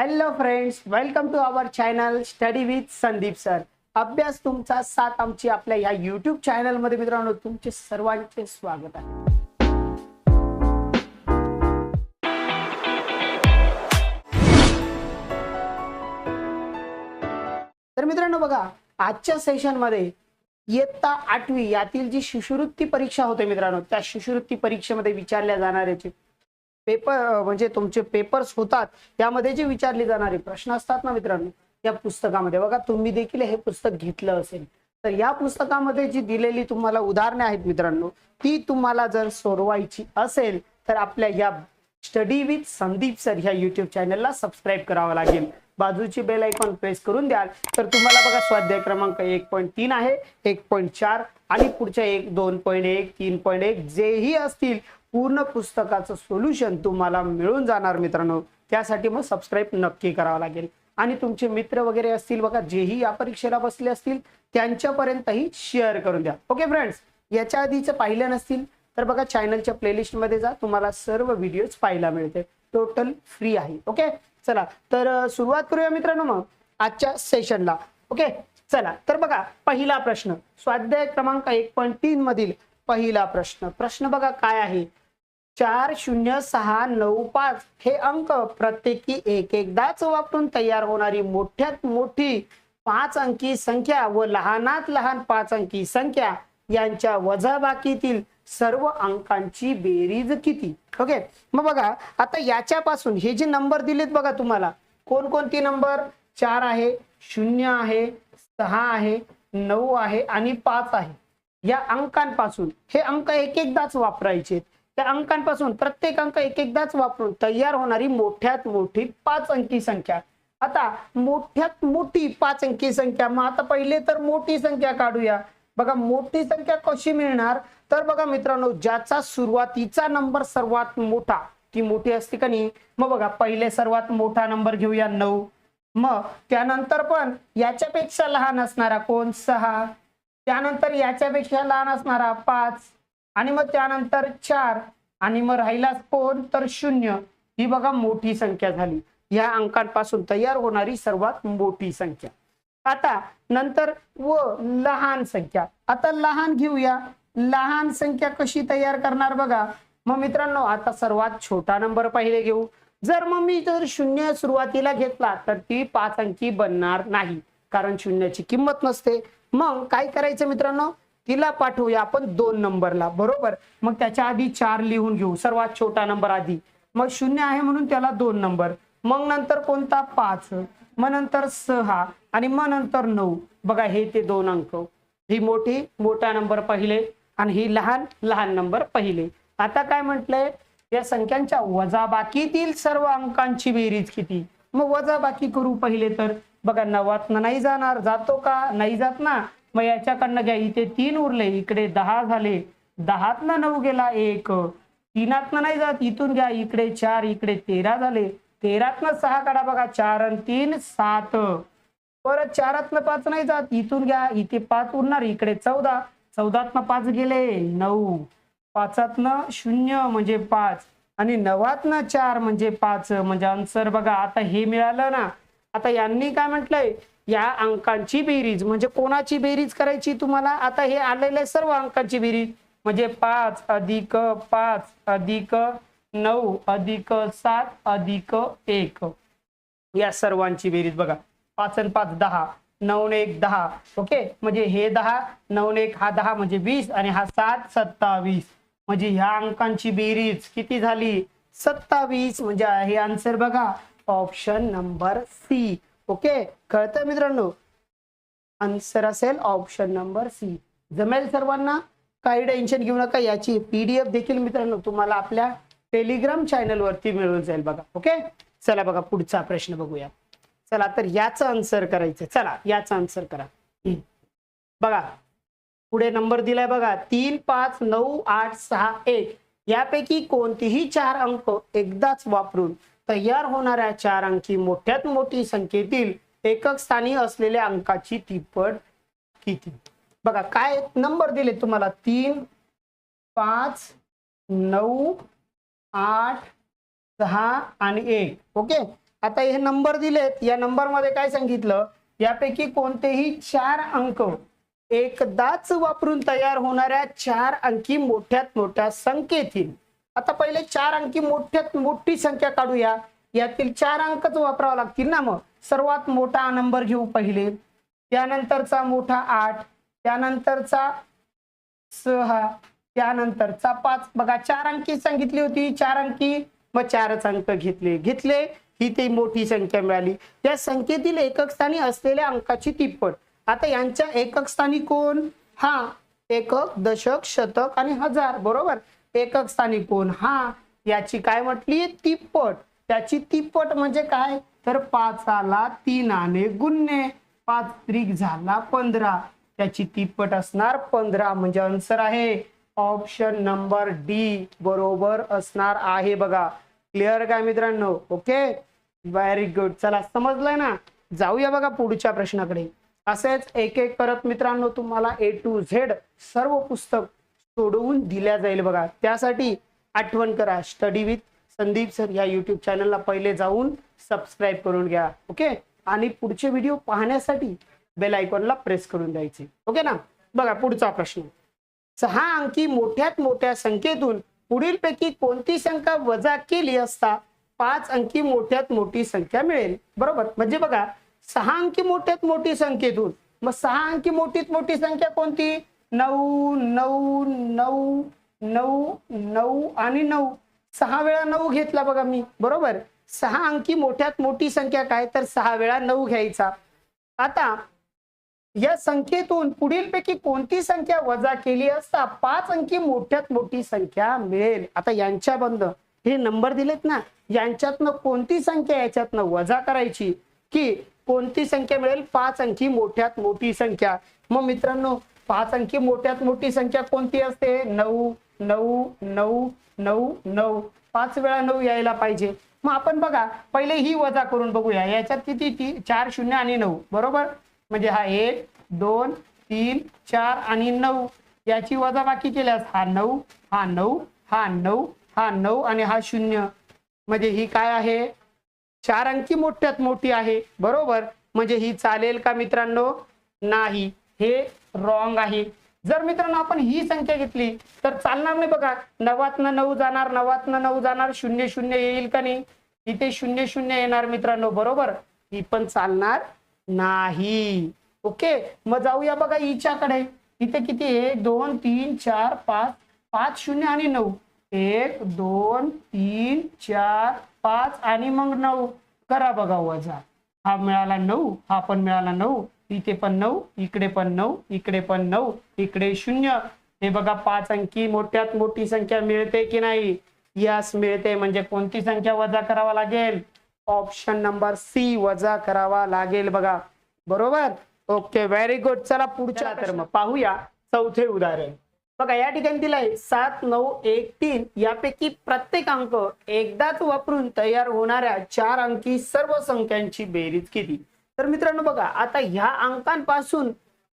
Hello friends welcome to our channel study with Sandeep sir अभ्यास तुमचा साथ आमची आपल्या या युट्यूब चॅनलमध्ये मित्रांनो तुमचे सर्वांचे स्वागत आहे. तर मित्रांनो बघा आजच्या सेशनमध्ये इयत्ता आठवी यातील जी शिष्यवृत्ती परीक्षा होते मित्रांनो त्या शिष्यवृत्ती परीक्षेमध्ये विचारल्या जाणाऱ्याची. पेपर म्हणजे तुमचे पेपर्स होतात त्यामध्ये जे विचारले जाणारे प्रश्न असतात ना मित्रांनो या पुस्तकामध्ये. बघा तुम्ही देखील हे पुस्तक घेतलं असेल. तर या पुस्तकामध्ये जी दिलेली तुम्हाला उदाहरणे आहेत मित्रांनो ती तुम्हाला जर सोडवायची असेल तर आपल्या या स्टडी विथ संदीप सर ह्या युट्यूब चॅनलला सबस्क्राईब करावं लागेल. बाजूची बेल आयकॉन प्रेस करून द्याल. तर तुम्हाला बघा स्वाध्याय क्रमांक एक पॉईंट तीन आहे एक पॉईंट चार आणि पुढच्या एक दोन पॉईंट एक तीन पॉईंट एक जेही असतील पूर्ण पुस्तकाचं सोल्युशन तुम्हाला मिळून जाणार मित्रांनो. त्यासाठी मग सबस्क्राईब नक्की करावं लागेल. आणि तुमचे मित्र वगैरे असतील बघा जेही या परीक्षेला बसले असतील त्यांच्यापर्यंतही शेअर करून द्या. ओके फ्रेंड्स याच्या आधीचं पाहिलं नसतील तर बघा चॅनलच्या प्लेलिस्टमध्ये जा तुम्हाला सर्व व्हिडिओज पाहायला मिळते टोटल फ्री आहे. ओके चला तर सुरुवात करूया मित्रांनो मग आजच्या सेशनला ओके चला तर बघा पहिला प्रश्न. स्वाध्याय क्रमांक एक पॉईंट तीन मधील पहिला प्रश्न. प्रश्न बघा काय आहे? चार शून्य सहा नऊ पाच हे अंक प्रत्येकी एक एकदाच वापरून तयार होणारी मोठ्यात मोठी पाच अंकी संख्या व लहानात लहान पाच अंकी संख्या यांच्या वजाबाकीतील सर्व अंकांची बेरीज किती? ओके मग बघा आता याच्यापासून हे जे नंबर दिलेत बघा तुम्हाला कोणकोणती नंबर? चार आहे शून्य आहे सहा आहे नऊ आहे आणि पाच आहे. या अंकांपासून हे अंक एक एकदाच वापरायचे त्या अंकांपासून प्रत्येक अंक एक एकदाच वापरून तयार होणारी मोठ्यात मोठी पाच अंकी संख्या. आता मोठ्यात मोठी पाच अंकी संख्या. मग आता पहिले तर मोठी संख्या काढूया. बघा मोठी संख्या कशी मिळणार? तर बघा मित्रांनो ज्याचा सुरुवातीचा नंबर सर्वात मोठा ती मोठी असते का नाही? मग बघा पहिले सर्वात मोठा नंबर घेऊया नऊ. मग त्यानंतर पण याच्यापेक्षा लहान असणारा कोण? सहा. त्यानंतर याच्यापेक्षा लहान असणारा पाच. आणि मग त्यानंतर चार आणि मग राहिला कोण तर शून्य. ही बघा मोठी संख्या झाली. या अंकांपासून तयार होणारी सर्वात मोठी संख्या. आता नंतर व लहान संख्या. आता लहान घेऊया. लहान संख्या कशी तयार करणार बघा. मग मित्रांनो आता सर्वात छोटा नंबर पहिले घेऊ. जर मग मी जर शून्य सुरुवातीला घेतला तर ती पाच अंकी बनणार नाही. कारण शून्याची किंमत नसते. मग काय करायचं मित्रांनो? तिला पाठवूया आपण दोन नंबरला बरोबर? मग त्याच्या आधी चार लिहून घेऊ सर्वात छोटा नंबर आधी. मग शून्य आहे म्हणून त्याला दोन नंबर. मग नंतर कोणता? पाच. मग नंतर सहा आणि मग नंतर नऊ. बघा हे ते दोन अंक. ही मोठी मोठा नंबर पहिले आणि ही लहान लहान नंबर पहिले. आता काय म्हटलंय? या संख्यांच्या वजाबाकीतील सर्व अंकांची बेरीज किती? मग वजाबाकी करू पहिले तर. बघा नवात नाही जाणार. जातो का? नाही जात ना? मग याच्याकडनं घ्या. इथे तीन उरले. इकडे दहा झाले. दहातनं नऊ गेला एक. तीनातनं नाही जात. इथून घ्या. इकडे चार इकडे तेरा झाले. तेरातनं सहा काढा बघा. चार आणि तीन सात. परत चारातनं पाच नाही जात. इथून घ्या. इथे पाच उरणार. इकडे चौदा. चौदातनं पाच गेले. नऊ. पाचातनं शून्य म्हणजे पाच. आणि नवातनं चार म्हणजे पाच. म्हणजे आन्सर बघा. आता हे मिळालं ना. आता यांनी काय म्हटलंय? या अंकांची बेरीज. म्हणजे कोणाची बेरीज करायची तुम्हाला? आता हे आलेले सर्व अंकांची बेरीज. म्हणजे पाच अधिक पाच अधिक नऊ अधिक सात अधिक एक. या सर्वांची बेरीज बघा. पाच आणि पाच दहा. नऊ ने एक दहा. ओके? म्हणजे हे दहा नऊ ने एक हा दहा म्हणजे वीस आणि हा सात सत्तावीस. म्हणजे ह्या अंकांची बेरीज किती झाली? सत्तावीस. म्हणजे हे आन्सर बघा. ऑप्शन नंबर सी ओके कळतं मित्रांनो? आन्सर असेल ऑप्शन नंबर सी जमेल सर्वांना? काही टेन्शन घेऊ नका याची पीडीएफ देखील मित्रांनो तुम्हाला आपल्या टेलिग्राम चॅनल वरती मिळून जाईल बघा ओके? चला बघा पुढचा प्रश्न बघूया. चला तर याचं आन्सर करायचं. चला याचं आन्सर करा. बघा पुढे नंबर दिलाय बघा तीन पाच नऊ आठ सहा एक. यापैकी कोणतीही चार अंक एकदाच वापरून तयार होणाऱ्या चार अंकी मोठ्यात मोठी संख्येतील एकक स्थानी असलेल्या अंकाची तिप्पट किती? बघा काय नंबर दिले तुम्हाला? तीन पाच नऊ आठ सहा आणि एक. ओके? आता हे नंबर दिलेत. या नंबरमध्ये काय सांगितलं? यापैकी कोणतेही चार अंक एकदाच वापरून तयार होणाऱ्या चार अंकी मोठ्यात मोठ्या संख्येतील आता पहिले चार अंकी मोठ्यात मोठी संख्या काढूया. यातील चार अंकच वापरावं लागतील ना मग? सर्वात मोठा नंबर घेऊ पहिले. त्यानंतरचा मोठा आठ त्यानंतरचा सहा त्यानंतरचा पाच. बघा चार अंकी सांगितली होती. चार अंकी मग चारच अंक घेतले. घेतले ही ते मोठी संख्या मिळाली. या संख्येतील एकक स्थानी असलेल्या अंकाची तिप्पट. आता यांच्या एकक स्थानी कोण? हा एकक दशक शतक आणि हजार. बरोबर? एकक स्थानी कोण? हा याची काय म्हटली? तिप्पट. त्याची तिप्पट म्हणजे काय? तर पाचाला तीनाने गुन्हे. पाच त्रिक झाला पंधरा. त्याची तिप्पट असणार पंधरा म्हणजे आन्सर आहे ऑप्शन नंबर डी बरोबर असणार आहे बघा. क्लिअर काय मित्रांनो? ओके व्हेरी गुड चला समजलंय ना? जाऊया बघा पुढच्या प्रश्नाकडे. असेच एक एक करत मित्रांनो तुम्हाला ए टू झेड सर्व पुस्तक सोडवून दिल्या जाईल बघा. त्यासाठी आठवण करा. स्टडी विथ संदीप सर या युट्यूब चॅनलला पहिले जाऊन सबस्क्राईब करून घ्या. ओके आणि पुढचे व्हिडिओ पाहण्यासाठी बेल आयकॉनला प्रेस करून द्यायचे. ओके ना? बघा पुढचा प्रश्न. सहा अंकी मोठ्यात मोठ्या संख्येतून पुढीलपैकी कोणती संख्या वजा केली असता पाच अंकी मोठ्यात मोठी संख्या मिळेल? बरोबर? म्हणजे बघा सहा अंकी मोठ्यात मोठी संख्येतून मग सहा अंकी मोठीत मोठी संख्या कोणती? नऊ नऊ नऊ नऊ नऊ आणि नऊ. सहा वेळा नऊ घेतला बघा मी. बरोबर? सहा अंकी मोठ्यात मोठी संख्या काय? तर सहा वेळा नऊ घ्यायचा. आता या संख्येतून पुढीलपैकी कोणती संख्या वजा केली असता पाच अंकी मोठ्यात मोठी संख्या मिळेल? आता यांच्या बंद. हे नंबर दिलेत ना? यांच्यातनं कोणती संख्या याच्यातनं वजा करायची? की कोणती संख्या मिळेल? पाच अंकी मोठ्यात मोठी संख्या. मग मित्रांनो पाच अंकी मोठ्यात मोठी संख्या कोणती असते? नऊ नऊ नऊ नऊ नऊ. पाच वेळा नऊ यायला पाहिजे. मग आपण बघा पहिले ही वजा करून बघूया. याच्यात किती? ती चार शून्य आणि नऊ. बरोबर? म्हणजे हा एक दोन तीन चार आणि नऊ. याची वजा बाकी केल्यास हा नऊ हा नऊ हा नऊ हा नऊ आणि हा शून्य. म्हणजे ही काय आहे? चार अंकी मोठ्यात मोठी आहे. बरोबर? म्हणजे ही चालेल का मित्रांनो? नाही. हे रॉंग आहे. जर मित्रांनो आपण ही संख्या घेतली तर चालणार नाही बघा. नवातनं नऊ जाणार नवातनं नऊ जाणार शून्य शून्य येईल का नाही? इथे शून्य शून्य येणार मित्रांनो बरोबर? ही पण चालणार नाही. ओके? मग जाऊया बघा हिच्याकडे. इथे किती एक दोन तीन चार पाच पाच शून्य आणि नऊ. एक दोन तीन चार पाच आणि मग नऊ. करा बघा वजा. हा मिळाला नऊ. हा पण मिळाला नऊ. इथे पण नऊ इकडे पण नऊ इकडे पण नऊ इकडे शून्य. हे बघा पाच अंकी मोठ्यात मोठी संख्या मिळते की नाही? यास मिळते. म्हणजे कोणती संख्या वजा करावा लागेल? ऑप्शन नंबर सी वजा करावा लागेल बघा. बरोबर? ओके व्हेरी गुड चला पुढच्या तर मग. पाहूया. चौथे उदाहरण. बघा या ठिकाणी दिलंय सात नऊ एक तीन. यापैकी प्रत्येक अंक एकदाच वापरून तयार होणाऱ्या चार अंकी सर्व संख्यांची बेरीज किती तर मित्रांनो बघा आता ह्या अंकांपासून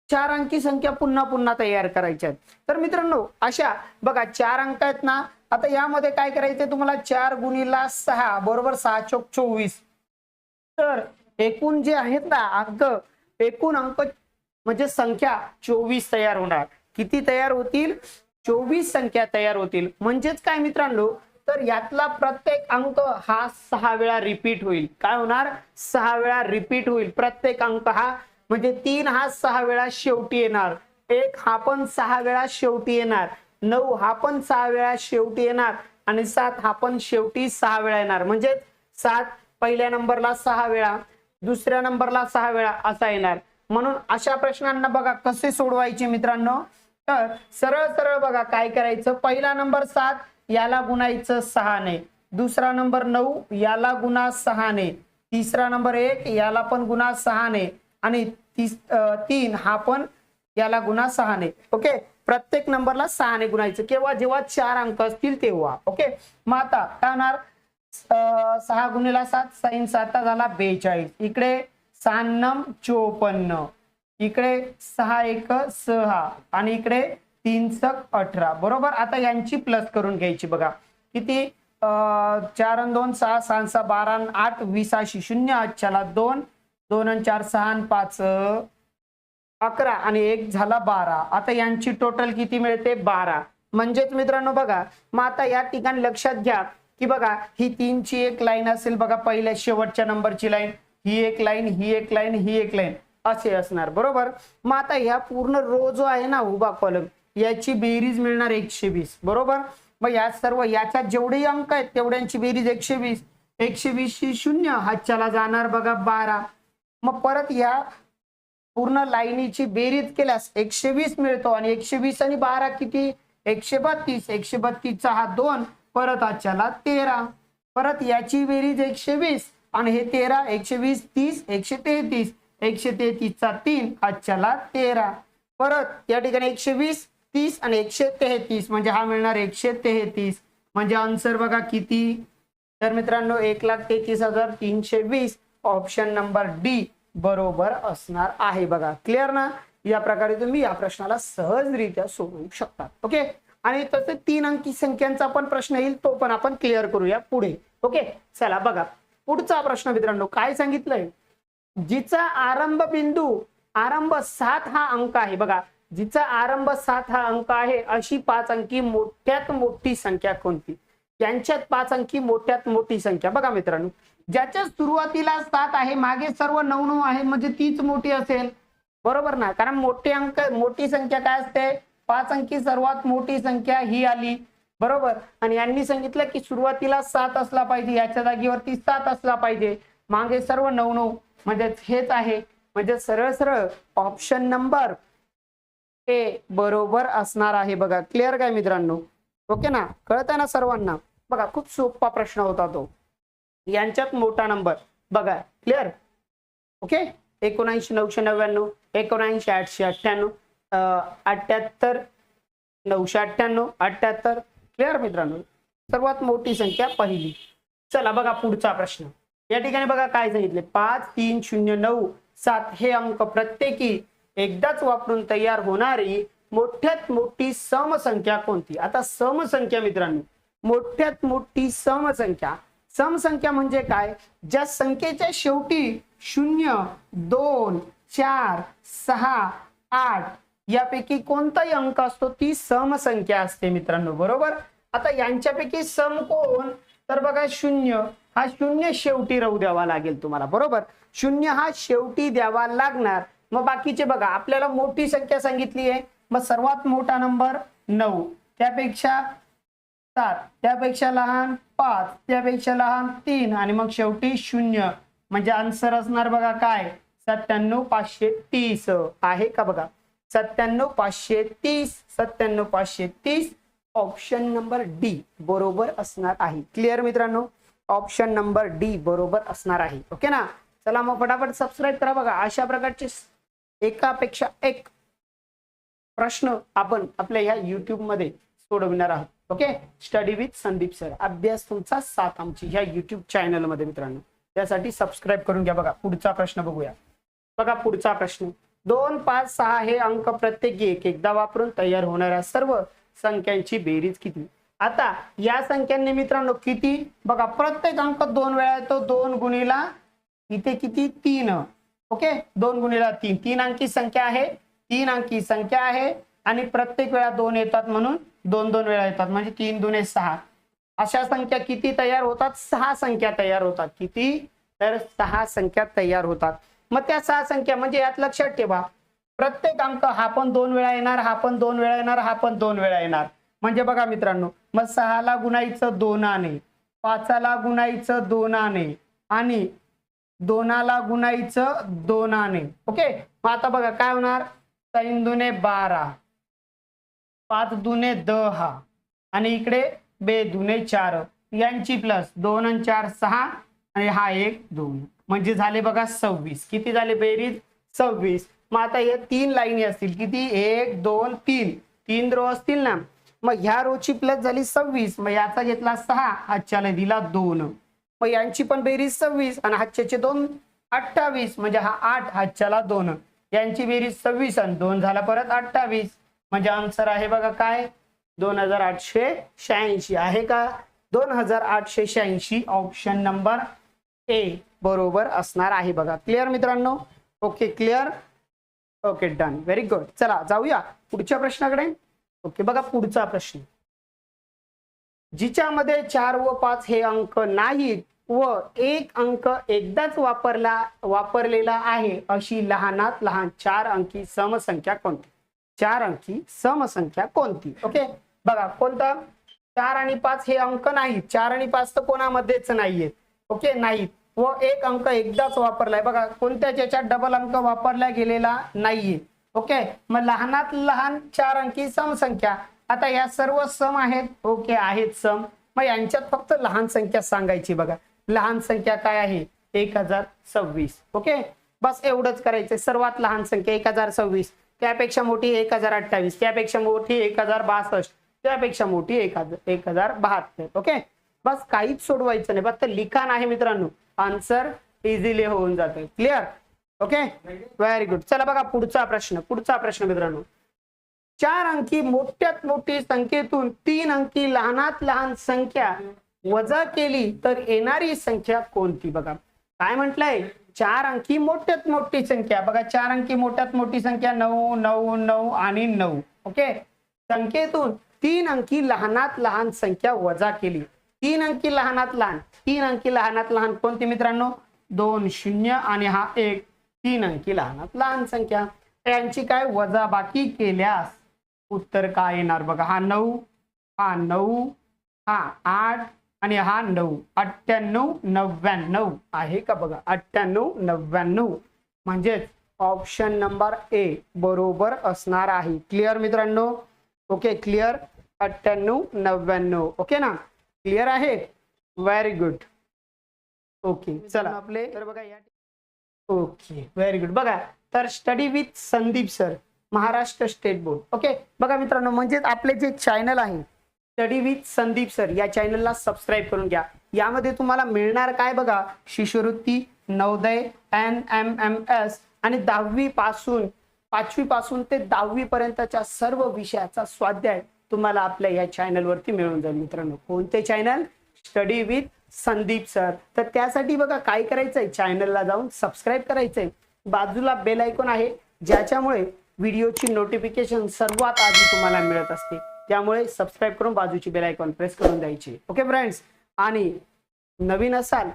चार अंकी संख्या पुन्हा पुन्हा तयार करायच्या आहेत तर मित्रांनो अशा बघा चार अंक आहेत ना आता यामध्ये काय करायचंय तुम्हाला? चार गुणीला सहा बरोबर सहा चोक चोवीस. तर एकूण जे आहेत ना अंक एकूण अंक म्हणजे संख्या चोवीस तयार होणार. किती तयार होतील? चोवीस संख्या तयार होतील. म्हणजेच काय मित्रांनो? तर यातला प्रत्येक अंक हा सहा वेळा रिपीट होईल. काय होणार? सहा वेळा रिपीट होईल. प्रत्येक अंक हा म्हणजे तीन हा सहा वेळा शेवटी येणार. एक हा पण सहा वेळा शेवटी येणार. नऊ हा पण सहा वेळा शेवटी येणार. आणि सात हा पण शेवटी सहा वेळा येणार. म्हणजे सात पहिल्या नंबरला सहा वेळा दुसऱ्या नंबरला सहा वेळा असा येणार. म्हणून अशा प्रश्नांना बघा कसे सोडवायचे मित्रांनो? तर सरळ सरळ बघा काय करायचं. पहिला नंबर सात याला गुणायचं सहाने. दुसरा नंबर नऊ याला गुणा सहाने. तिसरा नंबर एक याला पण गुणा सहाने. आणि तीस तीन हा पण याला गुणा सहाने. ओके? प्रत्येक नंबरला सहाने गुणायचं. केव्हा जेव्हा चार अंक असतील तेव्हा. ओके? मग आता काय होणार? सहा गुणेला सात साईन साता झाला बेचाळीस. इकडे सहान्नम चोपन्न. इकडे सहा एक सहा. आणि इकडे तीन सक अठरा. बरोबर? आता यांची प्लस करून घ्यायची बघा. किती? चार आणि दोन सहा सहा सहा बारा आणि आठ वीस अशी शून्य अच्छाला दोन दोन आणि चार सहा पाच अकरा आणि एक झाला बारा. आता यांची टोटल किती मिळते? बारा. म्हणजेच मित्रांनो बघा मग आता या ठिकाणी लक्षात घ्या की बघा ही तीनची एक लाईन असेल बघा पहिल्या शेवटच्या नंबरची लाईन ही एक लाईन ही एक लाईन ही एक लाईन असे असणार. बरोबर? मग आता ह्या पूर्ण रो जो आहे ना उभा कॉलम याची बेरीज मिळणार एकशे वीस बरोबर? मग या सर्व याच्यात जेवढे अंक आहेत तेवढ्यांची बेरीज एकशे वीस. एकशे वीस ची शून्य हातच्याला जाणार बघा बारा. मग परत या पूर्ण लाईनीची बेरीज केल्यास एकशे वीस मिळतो आणि एकशे वीस आणि बारा किती? एकशे बत्तीस. एकशे बत्तीसचा हा दोन परत आजच्याला तेरा. परत याची बेरीज एकशे वीस आणि हे तेरा एकशे वीस तीस एकशे तेहतीस. एकशे तेहतीसचा तीन आजच्याला तेरा. परत या ठिकाणी एकशे वीस तीस आणि एकशे तेहतीस. म्हणजे हा मिळणार एकशे तेहतीस. म्हणजे आन्सर बघा किती? तर मित्रांनो एक लाख तेहतीस हजार तीनशे वीस. ऑप्शन नंबर डी बरोबर असणार आहे बघा. क्लिअर ना? या प्रकारे तुम्ही या प्रश्नाला सहजरित्या सोडवू शकता ओके आणि तसे तीन अंकी संख्यांचा पण प्रश्न येईल तो पण आपण क्लिअर करूया पुढे. ओके चला बघा. पुढचा प्रश्न मित्रांनो काय सांगितलंय? जिचा आरंभ बिंदू आरंभ सात हा अंक आहे बघा. जिचा आरंभ सात हा अंक आहे अशी पाच अंकी मोठ्यात मोठी संख्या कोणती? यांच्यात पाच अंकी मोठ्यात मोठी संख्या. बघा मित्रांनो ज्याच्या सुरुवातीला सात आहे मागे सर्व नऊ नऊ आहे म्हणजे तीच मोठी असेल. बरोबर ना? कारण मोठे अंक मोठी संख्या काय असते? पाच अंकी सर्वात मोठी संख्या ही आली. बरोबर? आणि यांनी सांगितलं की सुरुवातीला सात असला पाहिजे याच्या जागेवरती सात असला पाहिजे. मागे सर्व नऊ नऊ म्हणजे हेच आहे. म्हणजे सरळ सरळ ऑप्शन नंबर हे बरोबर असणार आहे बघा. क्लिअर काय मित्रांनो? ओके ना? कळत आहे ना सर्वांना? बघा खूप सोपा प्रश्न होता तो. यांच्यात मोठा नंबर बघा क्लिअर ओके एकोणऐंशी नऊशे नव्याण्णव एकोणऐंशी आठशे अठ्ठ्याण्णव अठ्ठ्याहत्तर नऊशे अठ्ठ्याण्णव अठ्ठ्याहत्तर. क्लिअर मित्रांनो? सर्वात मोठी संख्या पहिली. चला बघा पुढचा प्रश्न. या ठिकाणी बघा काय सांगितले? पाच तीन शून्य नऊ सात हे अंक प्रत्येकी एकदाच वापरून तयार होणारी मोठ्यात मोठी समसंख्या कोणती? आता समसंख्या मित्रांनो मोठ्यात मोठी समसंख्या. समसंख्या म्हणजे काय? ज्या संख्येच्या शेवटी शून्य दोन चार सहा आठ यापैकी कोणताही अंक असतो ती समसंख्या असते मित्रांनो बरोबर? आता यांच्यापैकी सम कोण? तर बघा शून्य. हा शून्य शेवटी राहू द्यावा लागेल तुम्हाला बरोबर? शून्य हा शेवटी द्यावा लागणार. मग बाकीचे बघा आपल्याला मोठी संख्या सांगितली आहे. मग सर्वात मोठा नंबर नऊ. त्यापेक्षा सात त्यापेक्षा लहान पाच त्यापेक्षा लहान तीन आणि मग शेवटी शून्य. म्हणजे आन्सर असणार बघा काय? सत्त्याण्णव पाचशे तीस. आहे का बघा? सत्त्याण्णव पाचशे तीस सत्त्याण्णव पाचशे तीस. ऑप्शन नंबर डी बरोबर असणार आहे. क्लिअर मित्रांनो? ऑप्शन नंबर डी बरोबर असणार आहे. ओके ना? चला मग फटाफट सबस्क्राईब करा बघा. अशा प्रकारचे एकापेक्षा एक प्रश्न आपण आपल्या ह्या युट्यूबमध्ये सोडविणार आहोत. Okay study with Sandeep sir अभ्यास तुमचा साथ आमची ह्या युट्यूब चॅनलमध्ये मित्रांनो. त्यासाठी सबस्क्राईब करून घ्या बघा. पुढचा प्रश्न बघूया. बघा पुढचा प्रश्न. दोन पाच सहा हे अंक प्रत्येकी एक एकदा वापरून तयार होणाऱ्या सर्व संख्यांची बेरीज किती? आता या संख्यांनी मित्रांनो किती? बघा प्रत्येक अंक दोन वेळा येतो. दोन गुणीला इथे किती? तीन. ओके? दोन गुणीला तीन. तीन अंकी संख्या आहे. तीन अंकी संख्या आहे. आणि प्रत्येक वेळा दोन येतात म्हणून दोन दोन वेळा येतात. म्हणजे तीन दुने सहा. अशा संख्या किती तयार होतात? सहा संख्या तयार होतात. किती? तर सहा संख्या तयार होतात. मग त्या सहा संख्या म्हणजे यात लक्षात ठेवा. प्रत्येक अंक हा पण दोन वेळा येणार हा पण दोन वेळा येणार हा पण दोन वेळा येणार. म्हणजे बघा मित्रांनो मग सहाला गुणायचं दोनाने पाचाला गुणायचं दोनाने आणि दोनाला गुणायचं दोनाने. ओके? मग आता बघा काय होणार? तीन दुने बारा. पाच दुने दहा. आणि इकडे बे दुने चार. यांची प्लस दोन आणि चार सहा. आणि हा एक दोन. म्हणजे झाले बघा सव्वीस. किती झाले बेरीज? सव्वीस. मग आता या तीन लाईनी असतील किती? एक दोन तीन. तीन रो असतील ना. मग ह्या रोची प्लस झाली सव्वीस. मग याचा घेतला सहा. आजच्याला दिला दोन. मग यांची पण बेरीज सव्वीस आणि हातच्याचे दोन अठ्ठावीस. म्हणजे हा आठ हातच्याला दोन. यांची बेरीज सव्वीस आणि दोन झाला परत अठ्ठावीस. म्हणजे आन्सर आहे बघा काय? दोन हजार आठशे शहाऐंशी. आहे का? दोन हजार आठशे शहाऐंशी ऑप्शन नंबर ए बरोबर असणार आहे बघा. क्लिअर मित्रांनो? Okay clear okay done very good चला जाऊया पुढच्या प्रश्नाकडे. ओके बघा पुढचा प्रश्न. जिच्यामध्ये चार व पाच हे अंक नाहीत व एक अंक एकदाच वापरला वापरलेला आहे अशी लहानात लहान चार अंकी समसंख्या कोणती? चार अंकी समसंख्या कोणती? ओके बघा कोणता? चार आणि पाच हे अंक नाहीत. चार आणि पाच तर कोणामध्येच नाहीयेत. ओके नाहीत. व एक अंक एकदाच वापरलाय. बघा कोणत्याच याच्यात डबल अंक वापरला गेलेला नाहीये? ओके मग लहानात लहान चार अंकी समसंख्या. आता या सर्व सम आहेत ओके आहेत सम. मग यांच्यात फक्त लहान संख्या सांगायची बघा. लहान संख्या काय आहे? एक हजार सव्वीस. ओके? बस एवढंच करायचंय सर्वात लहान संख्या एक हजार सव्वीस. त्यापेक्षा मोठी एक हजार अठ्ठावीस. त्यापेक्षा मोठी एक हजार बासष्ट. त्यापेक्षा मोठी एक हजार एक हजार बहात्तर. ओके? बस काहीच सोडवायचं नाही. फक्त लिखाण आहे मित्रांनो. आन्सर इझिली होऊन जातं क्लिअर ओके? व्हेरी गुड चला बघा पुढचा प्रश्न. पुढचा प्रश्न मित्रांनो. चार अंकी मोठ्यात मोठी संख्येतून तीन अंकी लहानात लहान संख्या वजा केली तर येणारी संख्या कोणती? बघा काय म्हटलंय? चार अंकी मोठ्यात मोठी संख्या. बघा चार अंकी मोठ्यात मोठी संख्या नऊ नऊ नऊ आणि नऊ. ओके? संख्येतून तीन अंकी लहानात लहान संख्या वजा केली. तीन अंकी लहानात लहान. तीन अंकी लहानात लहान कोणती मित्रांनो? दोन शून्य आणि हा एक. तीन अंकी लहानात लहान संख्या. यांची काय वजा बाकी केल्यास? उत्तर काय येणार? बघा हा नऊ हा नऊ हा आठ आणि हा नऊ. अठ्ठ्याण्णव नव्याण्णव आहे का बघा? अठ्ठ्याण्णव नव्याण्णव. म्हणजेच ऑप्शन नंबर ए बरोबर असणार आहे. क्लिअर मित्रांनो? ओके क्लिअर अठ्ठ्याण्णव नव्याण्णव. ओके ना? क्लिअर आहे? व्हेरी गुड ओके चला. आपले तर बघा या ओके व्हेरी गुड बघा तर study with Sandeep sir Maharashtra state board. Okay बघा मित्रांनो म्हणजे आपले जे चॅनल आहे स्टडी विथ संदीप सर या चॅनलला सबस्क्राईब करून घ्या. यामध्ये तुम्हाला मिळणार काय बघा? शिष्यवृत्ती Navodaya N M M S आणि दहावी पासून पाचवी पासून ते दहावी पर्यंतच्या सर्व विषयाचा स्वाध्याय तुम्हाला आपल्या या चॅनलवरती मिळून जाईल मित्रांनो. कोणते channel study with Sandeep sir तर त्यासाठी बघा काय करायचंय? चॅनलला जाऊन सबस्क्राईब करायचंय. बाजूला बेल ऐकून आहे ज्याच्यामुळे व्हिडिओची नोटिफिकेशन सर्वात आधी तुम्हाला मिळत असते. त्यामुळे सबस्क्राईब करून बाजूची बेल आयकॉन प्रेस करून द्यायची. ओके फ्रेंड्स आणि नवीन असाल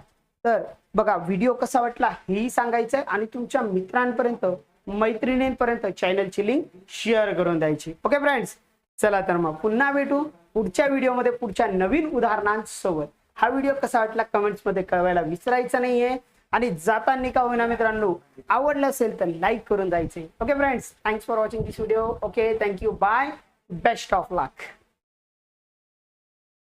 तर बघा व्हिडिओ कसा वाटला हेही सांगायचंय आणि तुमच्या मित्रांपर्यंत मैत्रिणींपर्यंत चॅनलची लिंक शेअर करून द्यायची. ओके फ्रेंड्स चला तर मग पुन्हा भेटू पुढच्या व्हिडिओमध्ये पुढच्या नवीन उदाहरणांसोबत. हा व्हिडिओ कसा वाटला? कमेंट्समध्ये कळवायला विसरायचं नाहीये. आणि जाताना का होईना मित्रांनो आवडलं असेल तर लाईक करून जायचे. Okay friends thanks for watching this video okay thank you bye best of luck